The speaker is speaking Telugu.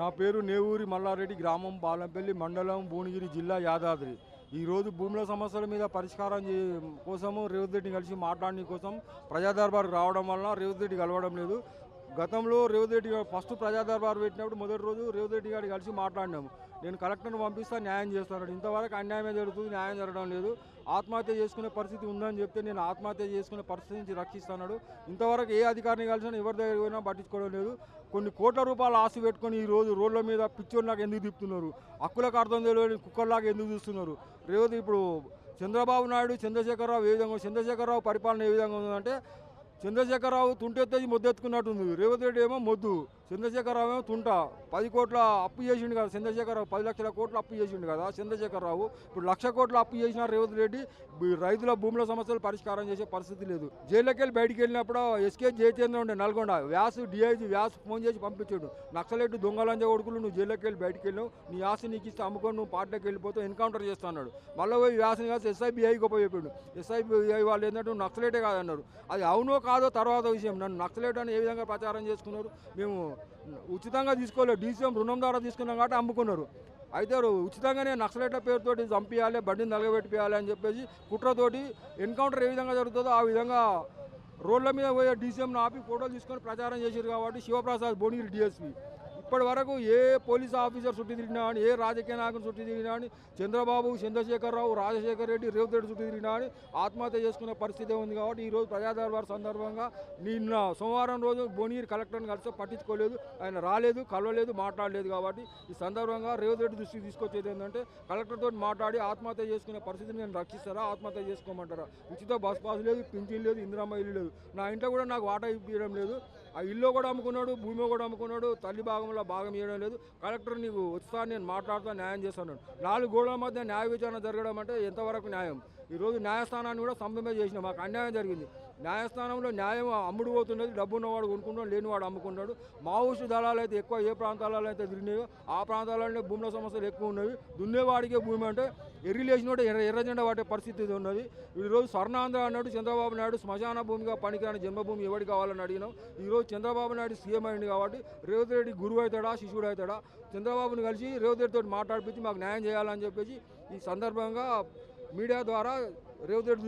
నా పేరు నేవూరి మల్లారెడ్డి గ్రామం బాలంపల్లి మండలం భువనగిరి జిల్లా యాదాద్రి. ఈరోజు భూముల సమస్యల మీద పరిష్కారం చే- కోసము రేవంత్ రెడ్డిని కలిసి మాట్లాడని కోసం ప్రజాదర్బార్కి రావడం వలన రేవంత్ రెడ్డి కలవడం లేదు. గతంలో రేవంత్ రెడ్డి గారు ఫస్ట్ ప్రజాదర్బారు పెట్టినప్పుడు మొదటి రోజు రేవంత్ రెడ్డి గారిని కలిసి మాట్లాడినాము. నేను కలెక్టర్ని పంపిస్తా న్యాయం చేస్తాను ఇంతవరకు అన్యాయమే జరుగుతుంది న్యాయం జరగడం లేదు. ఆత్మహత్య చేసుకునే పరిస్థితి ఉందని చెప్తే నేను ఆత్మహత్య చేసుకునే పరిస్థితి నుంచి రక్షిస్తున్నాడు ఇంతవరకు ఏ అధికారిని కలిసినా ఎవరి దగ్గర పోయినా పట్టించుకోవడం లేదు. కొన్ని కోట్ల రూపాయలు ఆశ పెట్టుకొని ఈ రోజు రోడ్ల మీద పిచ్చోడు నాకు ఎందుకు తిప్పుతున్నారు? హక్కులకు అర్థం తెలియని కుక్కర్లాగా ఎందుకు చూస్తున్నారు? రేవతి ఇప్పుడు చంద్రబాబు నాయుడు చంద్రశేఖరరావు ఏ విధంగా చంద్రశేఖరరావు పరిపాలన ఏ విధంగా ఉందంటే చంద్రశేఖరరావు తుంటెత్తేసి మొద్దెత్తుకున్నట్టుంది. రేవంత్ రెడ్డి ఏమో మొద్దు. చంద్రశేఖరరావు ఏమో తుంట. పది కోట్ల అప్పు చేసిండు కదా చంద్రశేఖరరావు. పది లక్షల కోట్ల అప్పు చేసిండు కదా చంద్రశేఖరరావు. ఇప్పుడు లక్ష కోట్ల అప్పు చేసిన రేవంత్ రెడ్డి రైతుల భూముల సమస్యలు పరిష్కారం చేసే పరిస్థితి లేదు. జైల్లోకి వెళ్ళి బయటికి వెళ్ళినప్పుడు ఎస్కే జయచంద్ర ఉండే నల్గొండ. వ్యాస్ డిఐజీ వ్యాస్ ఫోన్ చేసి పంపించాడు. నక్సలెట్ దొంగలంజ కొడుకులు నువ్వు జైల్లోకి వెళ్ళి బయటికి వెళ్ళావు నీ ఆస్తి నీకు ఇస్తే అమ్ముకొని నువ్వు పార్టీకి వెళ్ళిపోతావు ఎన్కౌంటర్ చేస్తున్నాడు మళ్ళీ పోయి వ్యాసని కాదు ఎస్ఐబిఐ గొప్ప చెప్పాడు. ఎస్ఐబిఐ వాళ్ళు ఏంటంటే నువ్వు కాదన్నారు. అది అవునో కాదో తర్వాత విషయం. నన్ను నక్సలైట్ అని ఏ విధంగా ప్రచారం చేసుకున్నారు? మేము ఉచితంగా తీసుకోలేదు. డీసీఎం రుణం ద్వారా తీసుకున్నాం కాబట్టి అమ్ముకున్నారు. అయితే ఉచితంగానే నక్సలైట్ల పేరుతోటి చంపియాలి బండిని నలగబెట్టిపోయాలి అని చెప్పేసి కుట్రతోటి ఎన్కౌంటర్ ఏ విధంగా జరుగుతుందో ఆ విధంగా రోడ్ల మీద పోయే డీసీఎంను ఆపి ఫోటోలు తీసుకొని ప్రచారం చేశారు కాబట్టి శివప్రసాద్ భువనగిరి డిఎస్పీ ఇప్పటి వరకు ఏ పోలీస్ ఆఫీసర్ చుట్టి తిరిగినా అని ఏ రాజకీయ నాయకుని చుట్టి తిరిగినా అని చంద్రబాబు చంద్రశేఖరరావు రాజశేఖర రెడ్డి రేవంత్ రెడ్డి చుట్టి తిరిగినా అని ఆత్మహత్య చేసుకునే పరిస్థితి ఉంది కాబట్టి ఈరోజు ప్రజాదర్బార్ సందర్భంగా నిన్న సోమవారం రోజు భువనగిరి కలెక్టర్ని కలిసి పట్టించుకోలేదు. ఆయన రాలేదు కలవలేదు మాట్లాడలేదు కాబట్టి ఈ సందర్భంగా రేవంత్ రెడ్డి దృష్టికి తీసుకొచ్చేది ఏంటంటే కలెక్టర్తో మాట్లాడి ఆత్మహత్య చేసుకునే పరిస్థితిని నేను రక్షిస్తారా ఆత్మహత్య చేసుకోమంటారా? ఉచిత బస్ పాస్ లేదు పింఛన్ లేదు ఇందిరామ్మ ఇల్లు లేదు. నా ఇంట్లో కూడా నాకు వాటా ఇప్పించడం లేదు. ఆ ఇల్లు కూడా అమ్ముకున్నాడు భూమి కూడా అమ్ముకున్నాడు తల్లి భాగంలో భాగం ఇవ్వడం లేదు. కలెక్టర్ నీకు వస్తా నేను మాట్లాడుతూ న్యాయం చేస్తాను. నాలుగు గోడల మధ్య న్యాయ విచారణ జరగడం అంటే ఎంతవరకు న్యాయం? ఈరోజు న్యాయస్థానాన్ని కూడా సంపమే చేసిన. మాకు అన్యాయం జరిగింది. న్యాయస్థానంలో న్యాయం అమ్ముడు పోతున్నది డబ్బు ఉన్నవాడు కొనుక్కుంటాడు లేనివాడు అమ్ముకుంటాడు మావోయిస్టు దళాలు అయితే ఎక్కువ ఏ ప్రాంతాలలో అయితే తిరిగినాయో ఆ ప్రాంతాలలోనే భూముల సమస్యలు ఎక్కువ ఉన్నవి. దున్నేవాడికే భూమి అంటే ఎర్రిలేసినోడు ఎర్ర ఎర్రజెండ వాటే పరిస్థితి ఉన్నది. ఈరోజు స్వర్ణాంధ్ర అన్నాడు చంద్రబాబు నాయుడు శ్మశాన భూమిగా పనికిరాని జన్మభూమి ఎవరికి కావాలని అడిగినాం. ఈరోజు చంద్రబాబు నాయుడు సీఎం అయింది కాబట్టి రేవంత్ రెడ్డి గురువు అవుతాడా శిష్యుడు అవుతాడా? చంద్రబాబుని కలిసి రేవంత్ రెడ్డితో మాట్లాడిపించి మాకు న్యాయం చేయాలని చెప్పేసి ఈ సందర్భంగా మీడియా ద్వారా రేవంత్ రెడ్డి